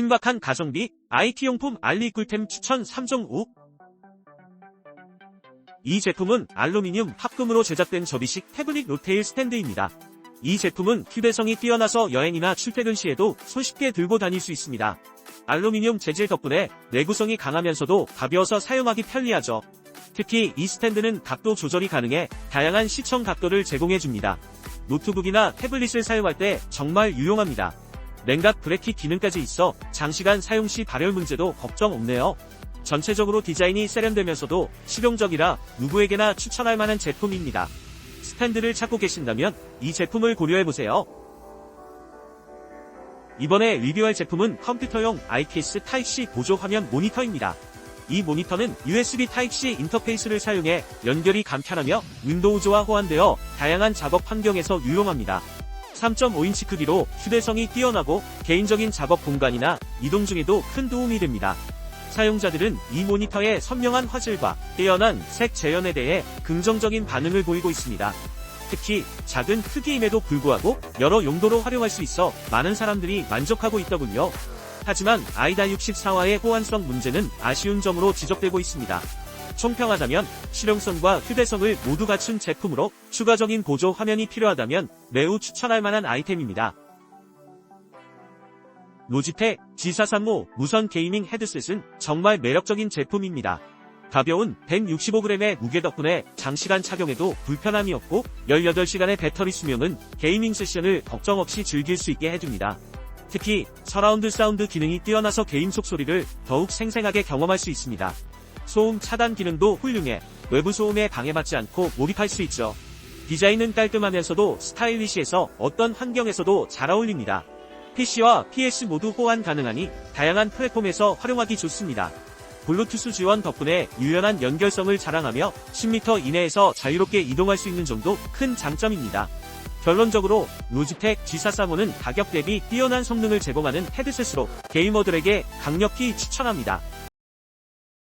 신박한 가성비 IT용품 알리 꿀템 추천 3종 5. 이 제품은 알루미늄 합금으로 제작된 접이식 태블릿 노테일 스탠드입니다. 이 제품은 휴대성이 뛰어나서 여행이나 출퇴근 시에도 손쉽게 들고 다닐 수 있습니다. 알루미늄 재질 덕분에 내구성이 강하면서도 가벼워서 사용하기 편리하죠. 특히 이 스탠드는 각도 조절이 가능해 다양한 시청 각도를 제공해줍니다. 노트북이나 태블릿을 사용할 때 정말 유용합니다. 냉각 브레킷 기능까지 있어 장시간 사용 시 발열 문제도 걱정 없네요. 전체적으로 디자인이 세련되면서도 실용적이라 누구에게나 추천할 만한 제품입니다. 스탠드를 찾고 계신다면 이 제품을 고려해보세요. 이번에 리뷰할 제품은 컴퓨터용 IPS 타입C 보조 화면 모니터입니다. 이 모니터는 USB 타입C 인터페이스를 사용해 연결이 간편하며 윈도우즈와 호환되어 다양한 작업 환경에서 유용합니다. 3.5인치 크기로 휴대성이 뛰어나고 개인적인 작업 공간이나 이동 중에도 큰 도움이 됩니다. 사용자들은 이 모니터의 선명한 화질과 뛰어난 색 재현에 대해 긍정적인 반응을 보이고 있습니다. 특히 작은 크기임에도 불구하고 여러 용도로 활용할 수 있어 많은 사람들이 만족하고 있더군요. 하지만 아이다 64와의 호환성 문제는 아쉬운 점으로 지적되고 있습니다. 총평하자면 실용성과 휴대성을 모두 갖춘 제품으로 추가적인 보조 화면이 필요하다면 매우 추천할 만한 아이템입니다. 로지텍 G435 무선 게이밍 헤드셋은 정말 매력적인 제품입니다. 가벼운 165g의 무게 덕분에 장시간 착용해도 불편함이 없고 18시간의 배터리 수명은 게이밍 세션을 걱정 없이 즐길 수 있게 해줍니다. 특히 서라운드 사운드 기능이 뛰어나서 게임 속소리를 더욱 생생하게 경험할 수 있습니다. 소음 차단 기능도 훌륭해 외부 소음에 방해받지 않고 몰입할 수 있죠. 디자인은 깔끔하면서도 스타일리시해서 어떤 환경에서도 잘 어울립니다. PC와 PS 모두 호환 가능하니 다양한 플랫폼에서 활용하기 좋습니다. 블루투스 지원 덕분에 유연한 연결성을 자랑하며 10m 이내에서 자유롭게 이동할 수 있는 점도 큰 장점입니다. 결론적으로 로지텍 G435는 가격 대비 뛰어난 성능을 제공하는 헤드셋으로 게이머들에게 강력히 추천합니다.